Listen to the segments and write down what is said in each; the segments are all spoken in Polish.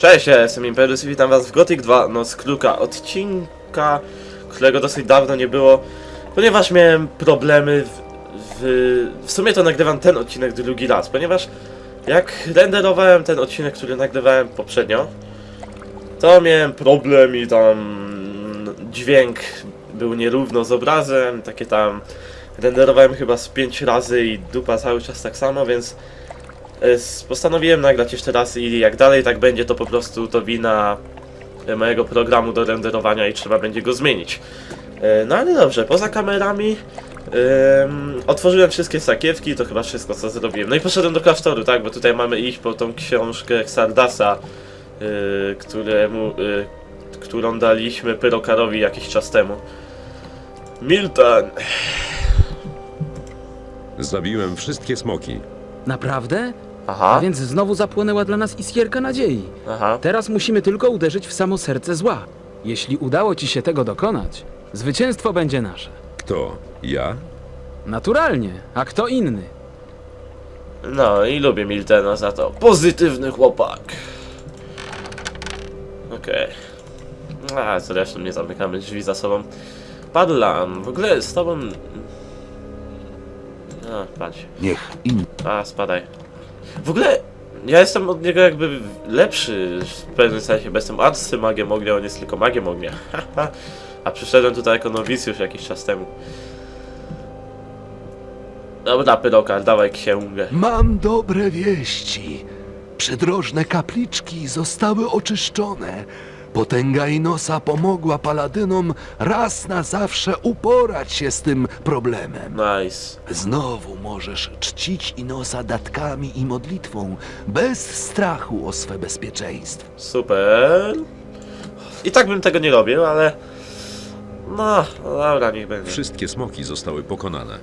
Cześć, ja jestem Imperius i witam was w Gothic 2 Noc Kruka, odcinka, którego dosyć dawno nie było, ponieważ miałem problemy w, w... W sumie to nagrywam ten odcinek drugi raz, ponieważ jak renderowałem ten odcinek, który nagrywałem poprzednio, to miałem problem i tam dźwięk był nierówno z obrazem, takie tam renderowałem chyba z 5 razy i dupa cały czas tak samo, więc postanowiłem nagrać jeszcze raz i jak dalej tak będzie, to po prostu to wina e, mojego programu do renderowania i trzeba będzie go zmienić. E, No ale dobrze, poza kamerami em, otworzyłem wszystkie sakiewki, to chyba wszystko co zrobiłem. No i poszedłem do klasztoru, tak, bo tutaj mamy iść po tą książkę Xardasa, y, któremu, y, którą daliśmy Pyrokarowi jakiś czas temu. Milton! Zabiłem wszystkie smoki. Naprawdę? Aha, A więc znowu zapłonęła dla nas iskierka nadziei. aha. Teraz musimy tylko uderzyć w samo serce zła. Jeśli udało ci się tego dokonać, zwycięstwo będzie nasze. Kto? Ja? Naturalnie, a kto inny? No i lubię Miltena za to. Pozytywny chłopak. Okej. A, zresztą nie zamykamy drzwi za sobą. Padlam, w ogóle z tobą... A, patrz. Niech in... A, spadaj. W ogóle ja jestem od niego jakby lepszy w pewnym sensie, bo jestem arcymagiem ognia, on jest tylko magiem ognia. A przyszedłem tutaj jako nowicjusz jakiś czas temu. Dobra, Pyrokar, dawaj księgę. Mam dobre wieści. Przydrożne kapliczki zostały oczyszczone. Potęga Inosa pomogła paladynom raz na zawsze uporać się z tym problemem. Nice. Znowu możesz czcić Inosa datkami i modlitwą, bez strachu o swe bezpieczeństwo. Super. I tak bym tego nie robił, ale... No, no dobra, niech będzie. Wszystkie smoki zostały pokonane.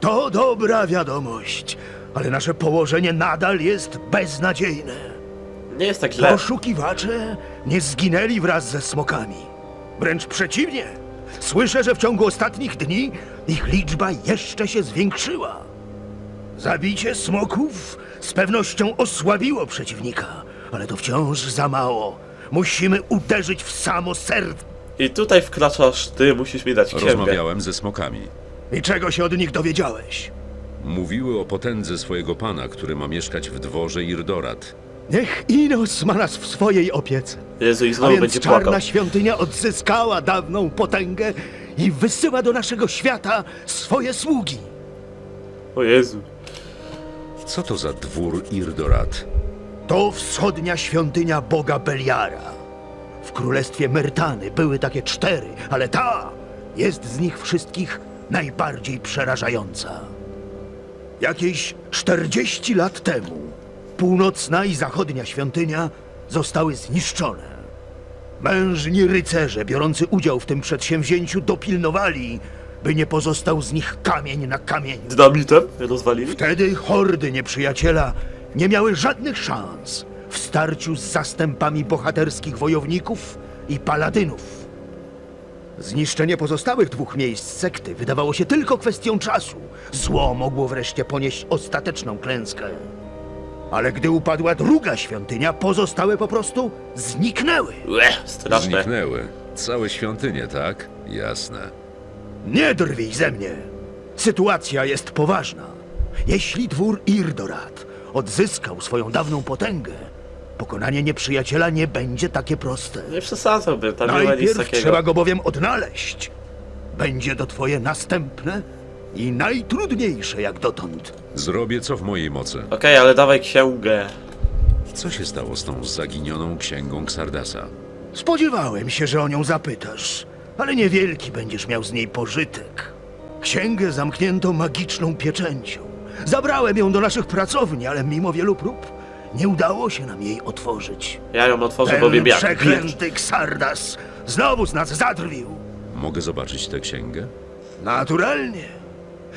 To dobra wiadomość, ale nasze położenie nadal jest beznadziejne. Nie jest tak źle. Poszukiwacze nie zginęli wraz ze smokami. Wręcz przeciwnie. Słyszę, że w ciągu ostatnich dni ich liczba jeszcze się zwiększyła. Zabicie smoków z pewnością osłabiło przeciwnika, ale to wciąż za mało. Musimy uderzyć w samo serce. I tutaj wkraczasz ty, musisz mi dać księgę. Rozmawiałem ze smokami. I czego się od nich dowiedziałeś? Mówiły o potędze swojego pana, który ma mieszkać w dworze Irdorat. Niech Inos ma nas w swojej opiece. Jezu, i A znowu więc będzie czarna płakał. świątynia odzyskała dawną potęgę i wysyła do naszego świata swoje sługi. O Jezu. Co to za dwór Irdorat? To wschodnia świątynia boga Beliara. W królestwie Myrtany były takie cztery, ale ta jest z nich wszystkich najbardziej przerażająca. Jakieś 40 lat temu północna i zachodnia świątynia zostały zniszczone. Mężni rycerze biorący udział w tym przedsięwzięciu dopilnowali, by nie pozostał z nich kamień na kamień. Dynamitem rozwalili? Wtedy hordy nieprzyjaciela nie miały żadnych szans w starciu z zastępami bohaterskich wojowników i paladynów. Zniszczenie pozostałych dwóch miejsc sekty wydawało się tylko kwestią czasu. Zło mogło wreszcie ponieść ostateczną klęskę. Ale gdy upadła druga świątynia, pozostałe po prostu zniknęły. Ue, straszne. Zniknęły. Całe świątynie, tak? Jasne. Nie drwij ze mnie. Sytuacja jest poważna. Jeśli dwór Irdorat odzyskał swoją dawną potęgę, pokonanie nieprzyjaciela nie będzie takie proste. Nie przesadzałbym, tam nie ma nic Najpierw takiego. trzeba go bowiem odnaleźć. Będzie to twoje następne i najtrudniejsze jak dotąd. Zrobię co w mojej mocy. Okej, ale dawaj księgę. Co się stało z tą zaginioną księgą Xardasa? Spodziewałem się, że o nią zapytasz, ale niewielki będziesz miał z niej pożytek. Księgę zamknięto magiczną pieczęcią. Zabrałem ją do naszych pracowni, ale mimo wielu prób nie udało się nam jej otworzyć. Ja ją otworzę, bo Ten wiem jak. przeklęty Xardas znowu z nas zadrwił. Mogę zobaczyć tę księgę? Naturalnie.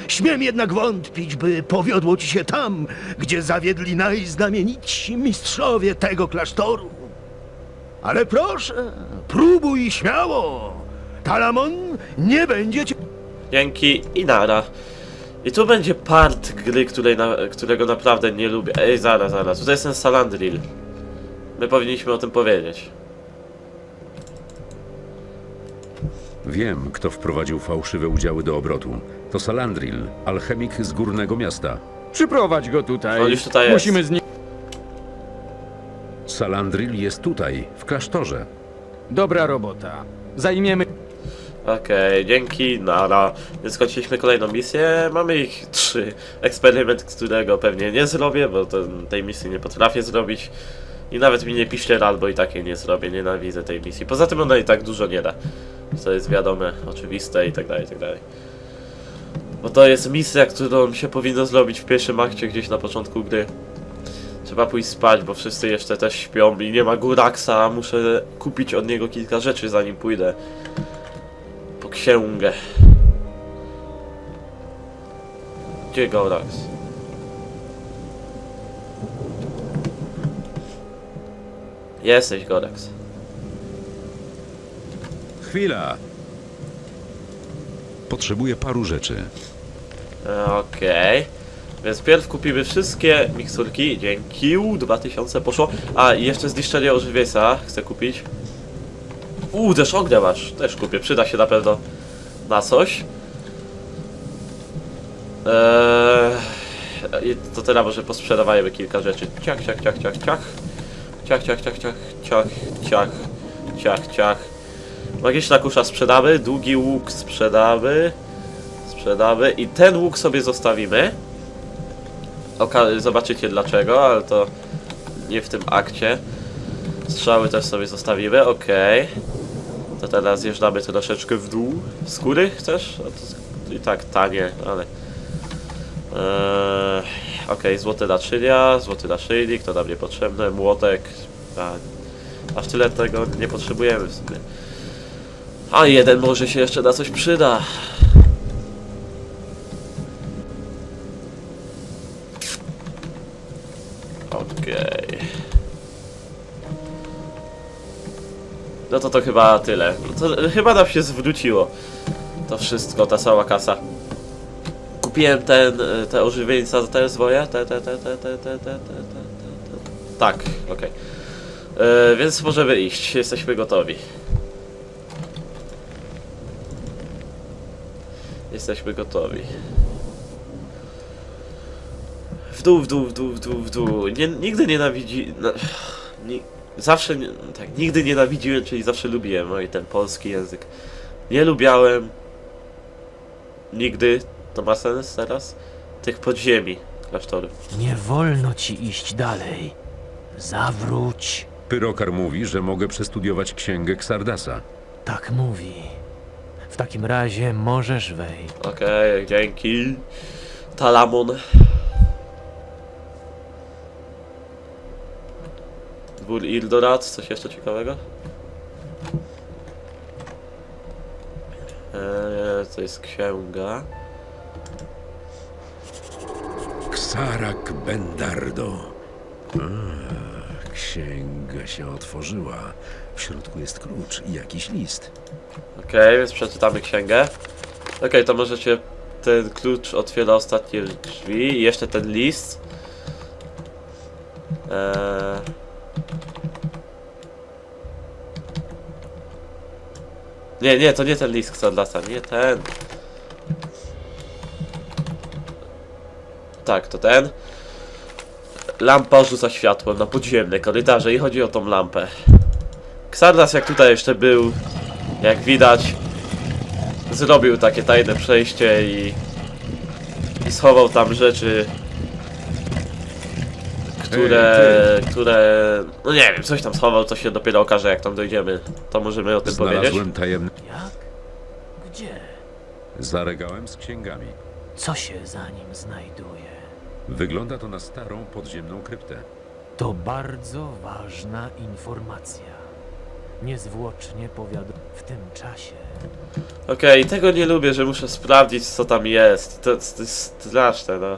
Śmiem jednak wątpić, by powiodło ci się tam, gdzie zawiedli najznamienitsi mistrzowie tego klasztoru. Ale proszę, próbuj śmiało. Talamon nie będzie cię... Dzięki i nara. I tu będzie part gry, której na, którego naprawdę nie lubię. Ej, zaraz, zaraz. Tutaj jest ten Salandril. My powinniśmy o tym powiedzieć. Wiem, kto wprowadził fałszywe udziały do obrotu. To Salandril, alchemik z górnego miasta. Przyprowadź go tutaj. On już tutaj jest. Musimy z nim... Salandril jest tutaj, w klasztorze. Dobra robota. Zajmiemy... Okej, dzięki, nara. Więc skończyliśmy kolejną misję. Mamy ich trzy. Eksperyment, którego pewnie nie zrobię, bo to, tej misji nie potrafię zrobić. I nawet mi nie piszcie albo i takie nie zrobię. Nienawidzę tej misji. Poza tym ona i tak dużo nie da. To jest wiadome, oczywiste i tak dalej, i tak dalej. Bo to jest misja, którą się powinno zrobić w pierwszym akcie gdzieś na początku gry. Trzeba pójść spać, bo wszyscy jeszcze też śpią i nie ma Guraksa, muszę kupić od niego kilka rzeczy zanim pójdę po księgę. Gdzie Gorax? Jesteś Gorax. Chwila! Potrzebuję paru rzeczy. Okej. Więc pierw kupimy wszystkie miksurki. Dzięki. U, 2000 poszło. A, i jeszcze zniszczenie ożywieńca chcę kupić. Uuu, też ognia masz. Też kupię. Przyda się na pewno na coś. Eee, to teraz może posprzedawajmy kilka rzeczy. Ciach, ciach, ciach, ciach, ciach. Ciach, ciach, ciach, ciach, ciach, ciach, ciach, ciach. Magiczna kusza sprzedamy, długi łuk sprzedamy. Sprzedamy i ten łuk sobie zostawimy. Oka zobaczycie dlaczego, ale to nie w tym akcie. Strzały też sobie zostawimy, okej. To teraz zjeżdżamy troszeczkę w dół. Skóry chcesz? I tak tanie, ale... Eee, okej, złote naczynia, złoty naszyjnik, to nam niepotrzebne, młotek. A, aż tyle tego nie potrzebujemy w sumie. A jeden może się jeszcze na coś przyda. No to to chyba tyle. To, chyba nam się zwróciło. To wszystko, ta cała kasa. Kupiłem ten, y, te ożywieńca te zwoje. Te, te, te, te, te, te, te, te, te. Tak, okej. Y, Więc możemy iść, jesteśmy gotowi. Jesteśmy gotowi. W dół, w dół, w dół, w dół, w dół. Nie, nigdy nienawidzi... Na, ni, zawsze... nie- Tak, nigdy nienawidziłem, czyli zawsze lubiłem. Oj, ten polski język. Nie lubiałem... Nigdy. To ma sens teraz? Tych podziemi klasztoru. Nie wolno ci iść dalej. Zawróć. Pyrokar mówi, że mogę przestudiować księgę Xardasa. Tak mówi. W takim razie możesz wejść. Okej, dzięki. Talamon. Ildorat, coś jeszcze ciekawego? Eee, to jest księga. Ksarak Bendardo. A, księga się otworzyła. W środku jest klucz i jakiś list. Okej, więc przeczytamy księgę. Okej, to możecie... Ten klucz otwiera ostatnie drzwi i jeszcze ten list. Eee... Nie, nie, to nie ten list Xardasa, nie ten. Tak, to ten. Lampa rzuca światłem na podziemne korytarze i chodzi o tą lampę. Xardas jak tutaj jeszcze był, jak widać, zrobił takie tajne przejście i, i schował tam rzeczy, które, które, no nie wiem, coś tam schował, co się dopiero okaże, jak tam dojdziemy, to możemy o tym powiedzieć. Znalazłem tajemny... Jak? Gdzie? Za regałem z księgami. Co się za nim znajduje? Wygląda to na starą podziemną kryptę. To bardzo ważna informacja. Niezwłocznie powiadom w tym czasie. Okej, tego nie lubię, że muszę sprawdzić, co tam jest, to, to jest straszne, no.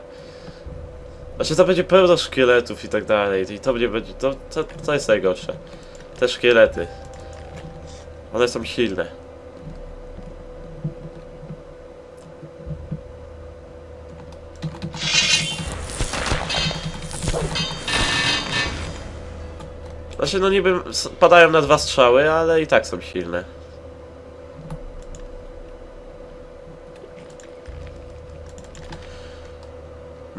Znaczy, to będzie pełno szkieletów i tak dalej, i to mnie będzie, to, to, to jest najgorsze. Te szkielety. One są silne. Znaczy, no niby padają na dwa strzały, ale i tak są silne.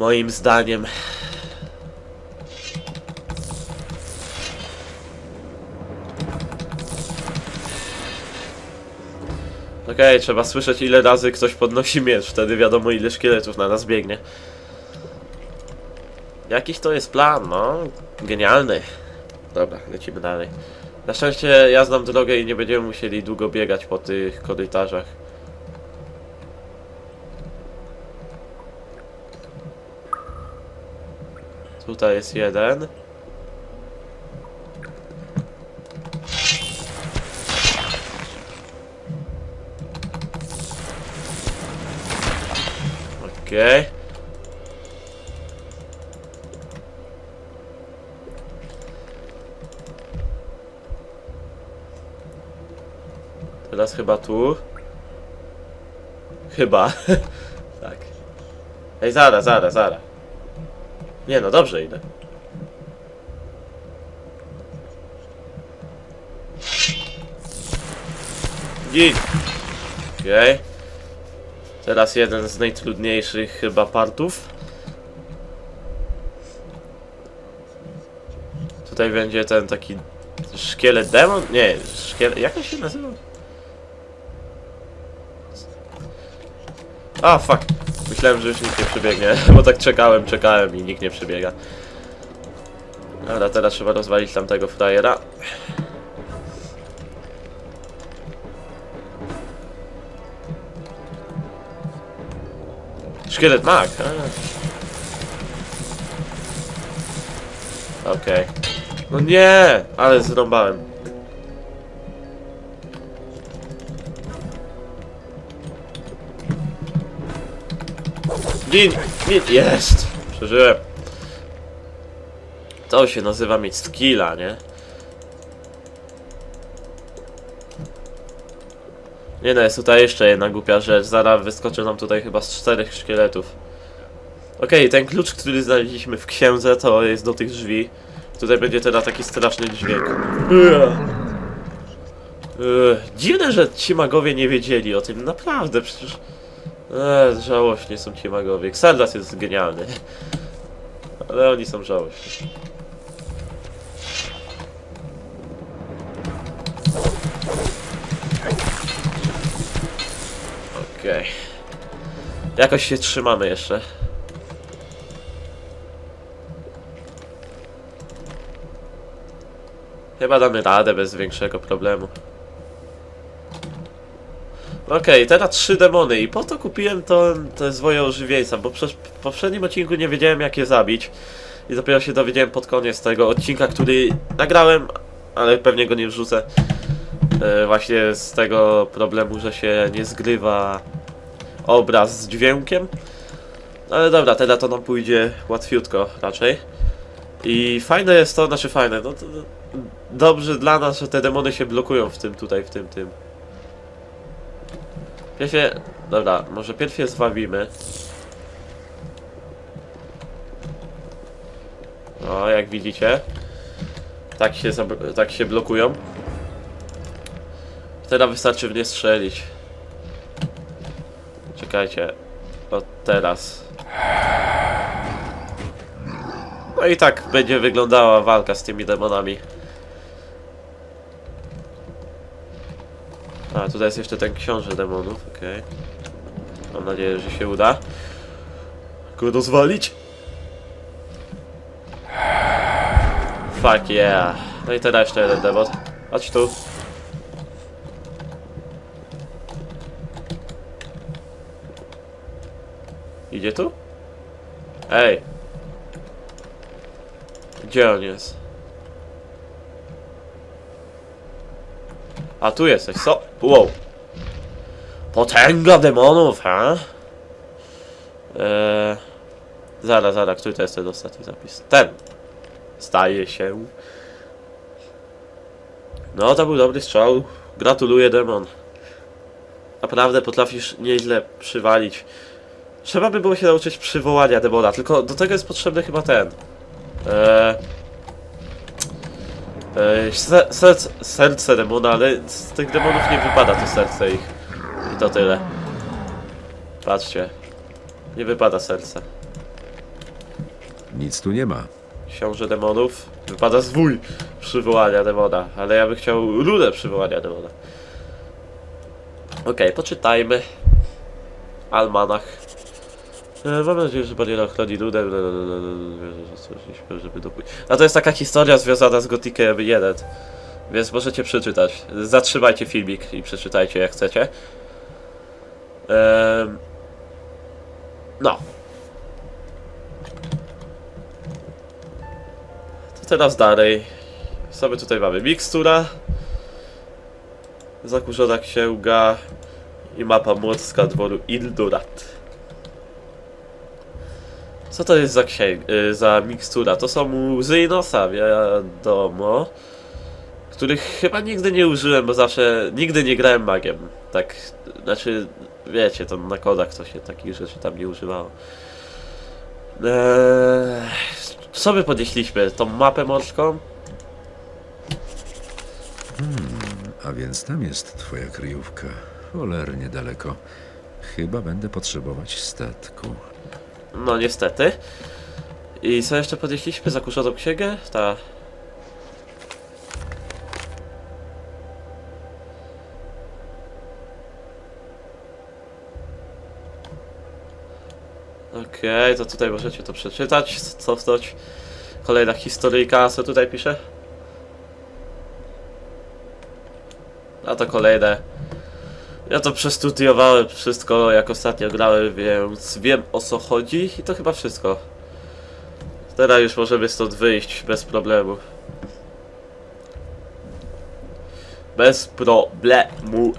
Moim zdaniem. Okej, trzeba słyszeć ile razy ktoś podnosi miecz, wtedy wiadomo ile szkieletów na nas biegnie. Jakiś to jest plan, no. Genialny. Dobra, lecimy dalej. Na szczęście ja znam drogę i nie będziemy musieli długo biegać po tych korytarzach. Tutaj jest jeden. Okej. Teraz chyba tu. Chyba. tak. Ej, zaraz, zaraz, zaraz. Nie no, dobrze idę. Git. Okej. Teraz jeden z najtrudniejszych chyba partów. Tutaj będzie ten taki szkielet demon? Nie, szkielet... Jak on się nazywa? A, fuck. Myślałem, że już nikt nie przebiegnie, bo tak czekałem, czekałem i nikt nie przebiega. Dobra, teraz trzeba rozwalić tamtego frajera. Szkielet mag. Okej. No nie, ale zrąbałem. Gin! Gin! Jest! Przeżyłem. To się nazywa mieć skilla, nie? Nie no, jest tutaj jeszcze jedna głupia rzecz. Zaraz wyskoczy nam tutaj chyba z czterech szkieletów. Okej, ten klucz, który znaleźliśmy w księdze, to jest do tych drzwi. Tutaj będzie teraz taki straszny dźwięk. Ugh. Dziwne, że ci magowie nie wiedzieli o tym. Naprawdę, przecież... Eee, żałośnie są ci magowie. Xardas jest genialny. Ale oni są żałośni. Okej. Jakoś się trzymamy jeszcze. Chyba damy radę bez większego problemu. Okej, teraz trzy demony i po to kupiłem to, te zwoje ożywieńca, bo przecież w poprzednim odcinku nie wiedziałem jak je zabić. I dopiero się dowiedziałem pod koniec tego odcinka, który nagrałem, ale pewnie go nie wrzucę. E, właśnie z tego problemu, że się nie zgrywa obraz z dźwiękiem. Ale dobra, teraz to nam pójdzie łatwiutko raczej. I fajne jest to, znaczy fajne, no to, to dobrze dla nas, że te demony się blokują w tym tutaj, w tym, tym. Pierw je... Dobra, może pierw je zwabimy. O, jak widzicie. Tak się, tak się blokują. Teraz wystarczy w nie strzelić. Czekajcie. O, teraz. No i tak będzie wyglądała walka z tymi demonami. A, tutaj jest jeszcze ten książę demonów, okej. Mam nadzieję, że się uda. Go rozwalić? Fuck yeah. No i teraz jeszcze jeden demon. Chodź tu. Idzie tu? Ej. Gdzie on jest? A tu jesteś, co? Wow. Potęga demonów, ha? Eee, zaraz, zaraz, który to jest ten ostatni zapis? Ten. Staje się. No, to był dobry strzał. Gratuluję, demon. Naprawdę potrafisz nieźle przywalić. Trzeba by było się nauczyć przywołania demona, tylko do tego jest potrzebny chyba ten. Eee, E, se, serce, serce demona, ale z tych demonów nie wypada to serce ich. I to tyle. Patrzcie. Nie wypada serce. Nic tu nie ma. Książę demonów. Wypada zwój przywołania demona, ale ja bym chciał rudę przywołania demona. Okej, poczytajmy. Almanach. E, mam nadzieję, że bariera bla, stworzyliśmy, żeby dopój- A to jest taka historia związana z Gotikiem 1. Więc możecie przeczytać. Zatrzymajcie filmik i przeczytajcie jak chcecie. Ehm, no. To teraz dalej. Co my tutaj mamy? Mikstura. Zakurzona księga. I mapa młocka dworu Ildurat. Co to jest za księg... y, za mikstura? To są łzy nosa, wiadomo. Których chyba nigdy nie użyłem, bo zawsze... Nigdy nie grałem magiem. Tak, znaczy... Wiecie, to na kodach to się takich rzeczy tam nie używało. Eee, co my podnieśliśmy? Tą mapę morską? A więc tam jest twoja kryjówka. Cholernie daleko. Chyba będę potrzebować statku. No niestety. I co jeszcze podnieśliśmy? Zakurzoną księgę? Ta. Okej, to tutaj możecie to przeczytać, cofnąć. Kolejna historyjka, co tutaj pisze? A to kolejne. Ja to przestudiowałem wszystko, jak ostatnio grałem, więc wiem o co chodzi i to chyba wszystko. Teraz już możemy stąd wyjść bez problemu. Bez problemu.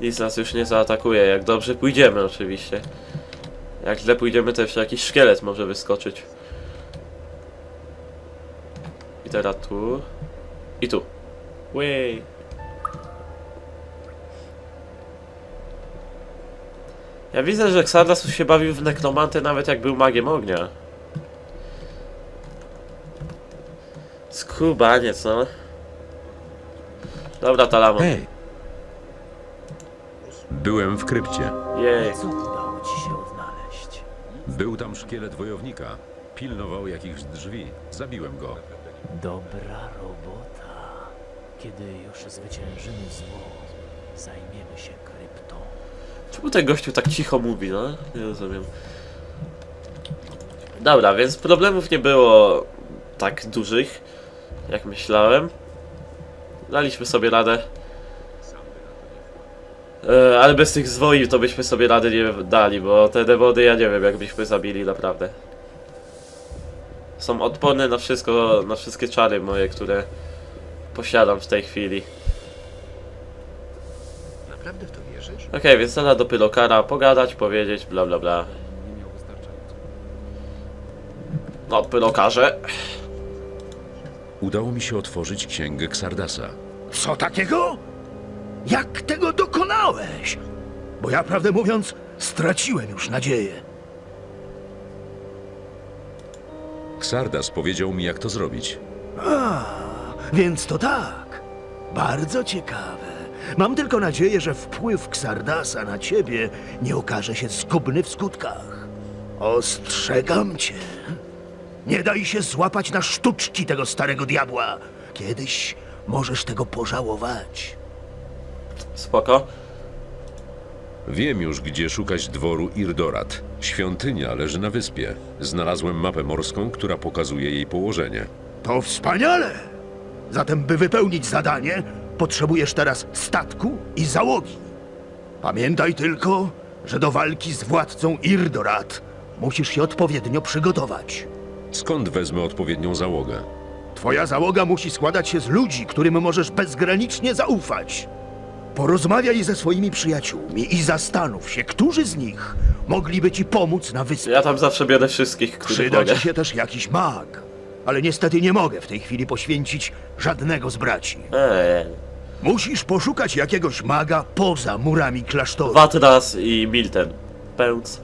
Nic nas już nie zaatakuje, jak dobrze pójdziemy oczywiście. Jak źle pójdziemy, jeszcze jakiś szkielet może wyskoczyć. I teraz tu. I tu. Way. Ja widzę, że Xardas się bawił w nekromantę nawet jak był magiem ognia. Skubaniec, no. Dobra, Talamon. Hej! Byłem w krypcie. Jej. Co udało ci się odnaleźć? Był tam szkielet wojownika. Pilnował jakichś drzwi. Zabiłem go. Dobra robota. Kiedy już zwyciężymy zło, zajmiemy się kryptą. Czemu ten gościu tak cicho mówi, no? Nie rozumiem. Dobra, więc problemów nie było tak dużych, jak myślałem. Daliśmy sobie radę. E, ale bez tych zwoi to byśmy sobie rady nie dali, bo te demony ja nie wiem jak byśmy zabili naprawdę. Są odporne na wszystko, na wszystkie czary moje, które posiadam w tej chwili. Naprawdę w to wierzysz? Okej, więc teraz do Pylokara pogadać, powiedzieć, bla bla bla. No, Pylokarze. Udało mi się otworzyć księgę Xardasa. Co takiego? Jak tego dokonałeś? Bo ja, prawdę mówiąc, straciłem już nadzieję. Xardas powiedział mi, jak to zrobić. A, więc to tak. Bardzo ciekawe. Mam tylko nadzieję, że wpływ Xardasa na ciebie nie okaże się zgubny w skutkach. Ostrzegam cię. Nie daj się złapać na sztuczki tego starego diabła. Kiedyś możesz tego pożałować. Spoko. Wiem już, gdzie szukać dworu Irdorat. Świątynia leży na wyspie. Znalazłem mapę morską, która pokazuje jej położenie. To wspaniale! Zatem, by wypełnić zadanie, potrzebujesz teraz statku i załogi. Pamiętaj tylko, że do walki z władcą Irdorat musisz się odpowiednio przygotować. Skąd wezmę odpowiednią załogę? Twoja załoga musi składać się z ludzi, którym możesz bezgranicznie zaufać. Porozmawiaj ze swoimi przyjaciółmi i zastanów się, którzy z nich mogliby ci pomóc na wyspie. Ja tam zawsze biorę wszystkich, których Przyda mogę. ci się też jakiś mag, ale niestety nie mogę w tej chwili poświęcić żadnego z braci. Eee, Musisz poszukać jakiegoś maga poza murami klasztoru. Watras i Milten. Pęc.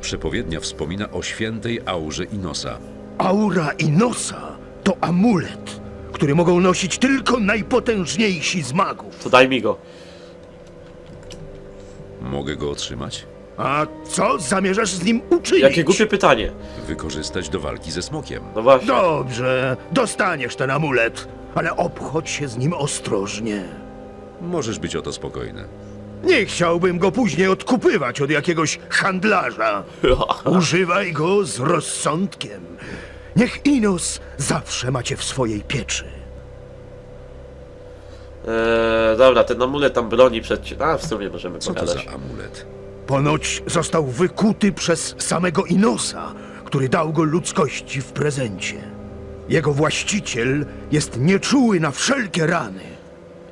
Przepowiednia wspomina o świętej aurze Inosa. Aura i nosa To amulet, który mogą nosić tylko najpotężniejsi z magów. To daj mi go. Mogę go otrzymać? A co zamierzasz z nim uczynić? Jakie głupie pytanie. Wykorzystać do walki ze smokiem. No właśnie. Dobrze, dostaniesz ten amulet, ale obchodź się z nim ostrożnie. Możesz być o to spokojny. Nie chciałbym go później odkupywać od jakiegoś handlarza. Używaj go z rozsądkiem. Niech Inos zawsze macie w swojej pieczy. Eee, dobra, ten amulet tam broni przed... A, w sumie możemy Co to pogadać. za amulet? Ponoć został wykuty przez samego Inosa, który dał go ludzkości w prezencie. Jego właściciel jest nieczuły na wszelkie rany.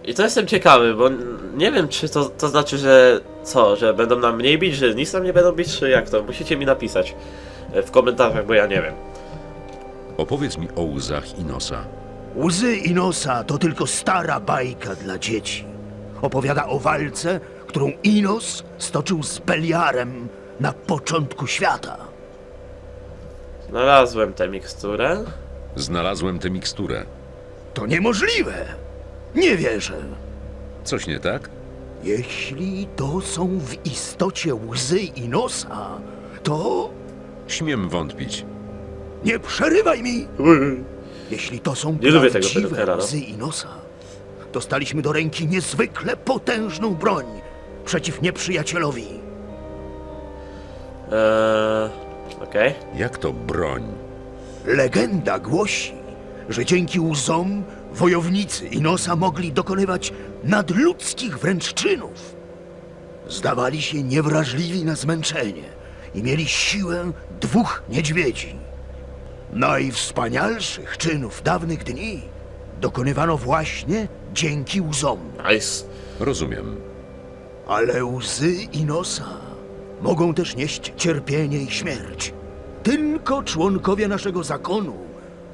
I to jestem ciekawy, bo nie wiem, czy to, to znaczy, że co, że będą nam mniej bić, że nic nam nie będą bić, czy jak to? Musicie mi napisać e, w komentarzach, bo ja nie wiem. Opowiedz mi o łzach Inosa. Łzy Inosa to tylko stara bajka dla dzieci. Opowiada o walce, którą Inos stoczył z Beliarem na początku świata. Znalazłem tę miksturę. Znalazłem tę miksturę. To niemożliwe! Nie wierzę. Coś nie tak? Jeśli to są w istocie łzy Inosa, to Śmiem wątpić. nie przerywaj mi! Jeśli to są Nie lubię tego prawdziwe pedofila, no. łzy Inosa, dostaliśmy do ręki niezwykle potężną broń przeciw nieprzyjacielowi. Eee, okej. Jak to broń? Legenda głosi, że dzięki łzom wojownicy Inosa mogli dokonywać nadludzkich wręcz czynów. Zdawali się niewrażliwi na zmęczenie i mieli siłę dwóch niedźwiedzi. Najwspanialszych czynów dawnych dni dokonywano właśnie dzięki łzom. Nice. Rozumiem. Ale łzy Inosa mogą też nieść cierpienie i śmierć. Tylko członkowie naszego zakonu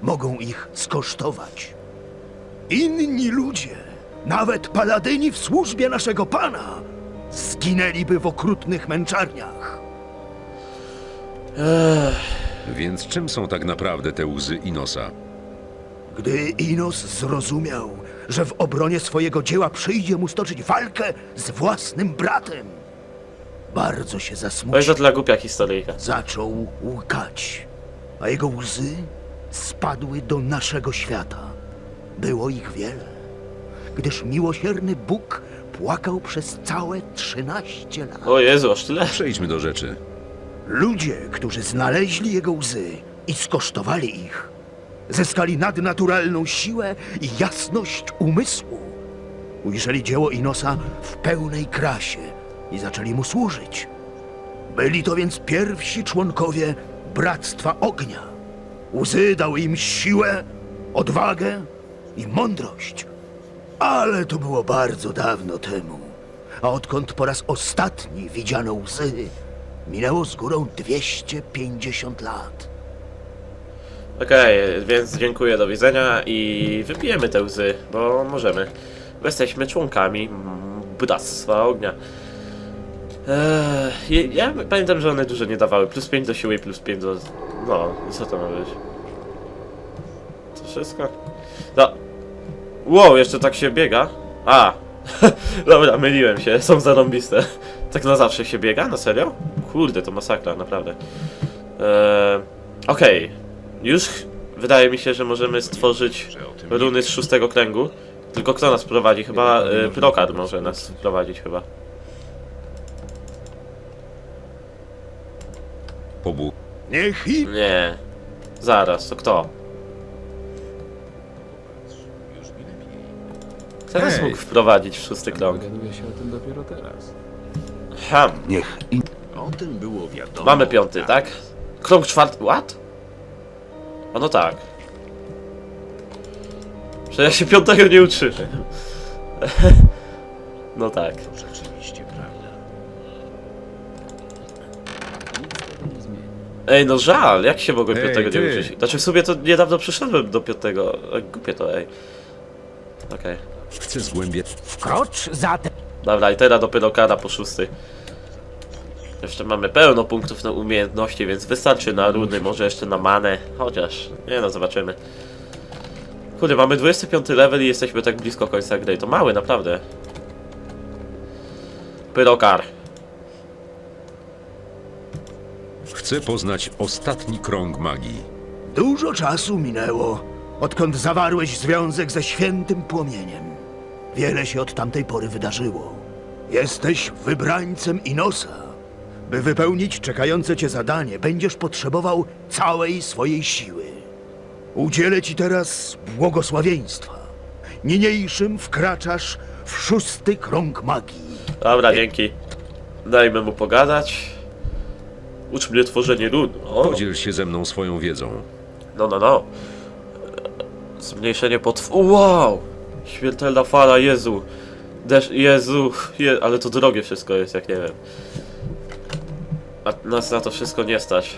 mogą ich skosztować. Inni ludzie, nawet paladyni w służbie naszego pana, zginęliby w okrutnych męczarniach. Więc czym są tak naprawdę te łzy Inosa? Gdy Inos zrozumiał, że w obronie swojego dzieła przyjdzie mu stoczyć walkę z własnym bratem, bardzo się To jest zasmucił. tyle głupia historyjka. zaczął łkać, a jego łzy spadły do naszego świata. Było ich wiele, gdyż miłosierny Bóg płakał przez całe 13 lat. O Jezu, aż tyle. Przejdźmy do rzeczy. Ludzie, którzy znaleźli jego łzy i skosztowali ich, zyskali nadnaturalną siłę i jasność umysłu. Ujrzeli dzieło Inosa w pełnej krasie i zaczęli mu służyć. Byli to więc pierwsi członkowie Bractwa Ognia. Łzy dały im siłę, odwagę i mądrość. Ale to było bardzo dawno temu. A odkąd po raz ostatni widziano łzy, minęło z górą 250 lat. Okej, więc dziękuję, do widzenia i wypijemy te łzy, bo możemy. Jesteśmy członkami Bractwa Ognia. Eee, ja pamiętam, że one dużo nie dawały. Plus 5 do siły i plus 5 do... No, co to ma być? To wszystko? No. Wow, jeszcze tak się biega? A! Dobra, myliłem się, są zarąbiste. Tak na zawsze się biega? Na serio? Kurde, to masakra, naprawdę. Eee, Okej. Już wydaje mi się, że możemy stworzyć runy z szóstego kręgu. Tylko kto nas prowadzi? Chyba y, Prokar może nas prowadzić chyba. Niech i Nie. Zaraz, to kto? Kto nas Hej. mógł wprowadzić w szósty krąg? Dowiaduję się o tym dopiero teraz. Ham. Niech O tym było wiadomo. Mamy piąty, tak? Krąg czwarty. What? A no tak. Że ja się piątego nie uczyłem. No tak. To rzeczywiście prawda. Ej, no żal, jak się mogłem Ej, piątego nie ty. uczyć? Znaczy w sumie to niedawno przyszedłem do piątego. Ej, Głupie to, ej. Okej. Chcę zgłębiać. Wkrocz zatem. Dobra, i teraz dopiero kara po szósty. Jeszcze mamy pełno punktów na umiejętności, więc wystarczy na runy, może jeszcze na manę. Chociaż, nie no, zobaczymy. Kurde, mamy 25 level i jesteśmy tak blisko końca gry. To mały, naprawdę. Pyrokar. Chcę poznać ostatni krąg magii. Dużo czasu minęło, odkąd zawarłeś związek ze świętym płomieniem. Wiele się od tamtej pory wydarzyło. Jesteś wybrańcem Inosa. By wypełnić czekające cię zadanie, będziesz potrzebował całej swojej siły. Udzielę ci teraz błogosławieństwa. Niniejszym wkraczasz w szósty krąg magii. Dobra, dzięki. Dajmy mu pogadać. Ucz mnie tworzenie run. O, Podziel się ze mną swoją wiedzą. no, no, no. Zmniejszenie potw... Wow! Śmiertelna fala, Jezu. Deszcz, Jezu. Je... Ale to drogie wszystko jest, jak nie wiem. A nas na to wszystko nie stać.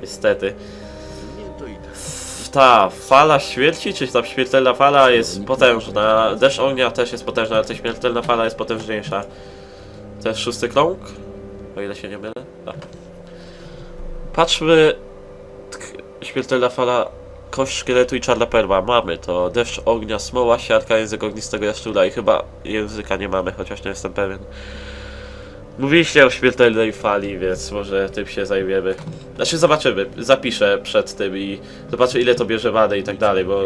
Niestety. Ta fala śmierci, czy ta śmiertelna fala jest potężna. Deszcz ognia też jest potężna, ale ta śmiertelna fala jest potężniejsza. To jest szósty krąg? O ile się nie mylę? Tak. Patrzmy. Śmiertelna fala, kość szkieletu i czarna perła. Mamy to. Deszcz ognia, smoła, siarka, język ognistego jaszczura i chyba języka nie mamy, chociaż nie jestem pewien. Mówiliście o śmiertelnej fali, więc może tym się zajmiemy. Znaczy zobaczymy, zapiszę przed tym i zobaczę ile to bierze many i tak dalej, bo...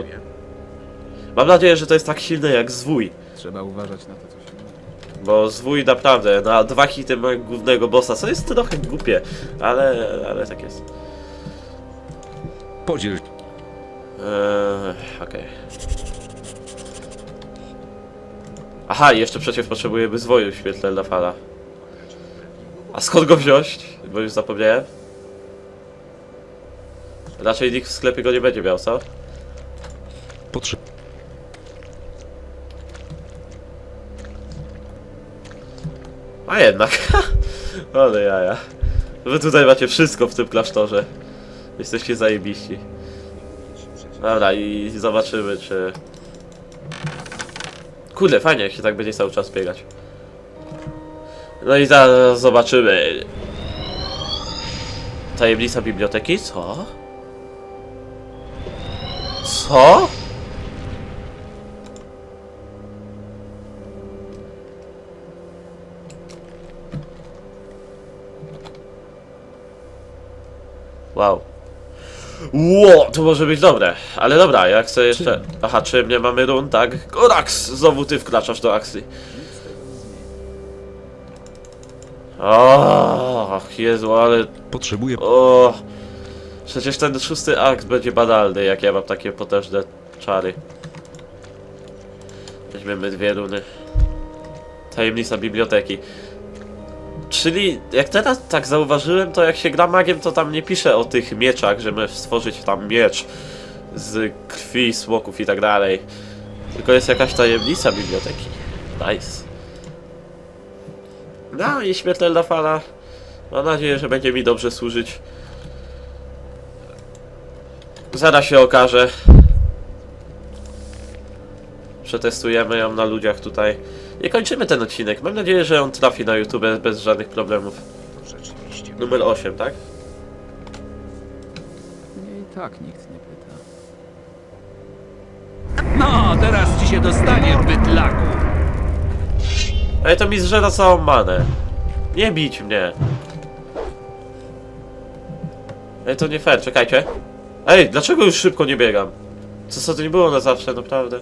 Mam nadzieję, że to jest tak silne jak zwój. Trzeba uważać na to, co się mówi. Bo zwój naprawdę na dwa hity ma głównego bossa, co jest trochę głupie, ale, ale tak jest. Podziel Eee, okej. Aha, i jeszcze przecież potrzebujemy zwoju śmiertelna fala. A skąd go wziąć? Bo już zapomniałem. Raczej nikt w sklepie go nie będzie miał, co? potrzeb... A jednak. Ale jaja. Wy tutaj macie wszystko w tym klasztorze. Jesteście zajebiści. Dobra, i zobaczymy, czy... Kurde, fajnie, jak się tak będzie cały czas biegać. No i zaraz zobaczymy. Tajemnica biblioteki? Co? Co? Wow. Ło, to może być dobre. Ale dobra, jak chcę jeszcze... Aha, czy nie mamy run, tak? Korax! Znowu ty wkraczasz do akcji. O, Jezu, ale... Potrzebuję... O, przecież ten szósty akt będzie banalny, jak ja mam takie potężne czary. Weźmiemy dwie runy. Tajemnica biblioteki. Czyli, jak teraz tak zauważyłem, to jak się gra magiem, to tam nie pisze o tych mieczach, że możesz stworzyć tam miecz z krwi, smoków i tak dalej. Tylko jest jakaś tajemnica biblioteki. Nice. No i śmiertelna fala. Mam nadzieję, że będzie mi dobrze służyć. Zaraz się okaże. Przetestujemy ją na ludziach tutaj. I kończymy ten odcinek. Mam nadzieję, że on trafi na YouTube bez żadnych problemów. Rzeczywiście. Numer 8, tak? Mnie i tak nikt nie pyta. No, teraz ci się dostanie, bydlaku. Ej, to mi zżera całą manę. Nie bić mnie. Ej, to nie fair, czekajcie. Ej, dlaczego już szybko nie biegam? Co, co to nie było na zawsze, naprawdę?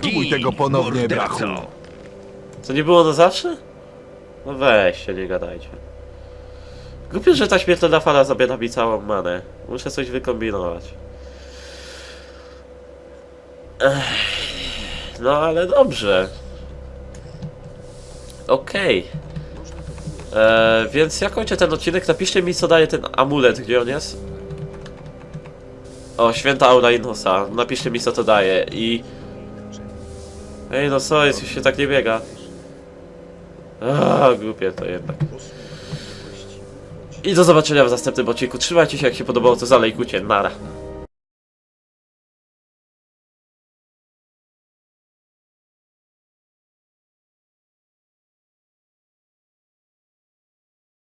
Próbuj tego ponownie, brachu. Co nie było na zawsze? No weźcie, nie gadajcie. Głupio, że ta śmiertelna fala zabiera mi całą manę. Muszę coś wykombinować. Ech, no ale dobrze. Okej. Eee, Więc ja kończę ten odcinek. Napiszcie mi co daje ten amulet, gdzie on jest. O, święta aura Inosa. Napiszcie mi co to daje i... Ej, no co jest, już się tak nie biega. Aaa, głupie to jednak. I do zobaczenia w następnym odcinku. Trzymajcie się, jak się podobało, to zalejkujcie. Nara.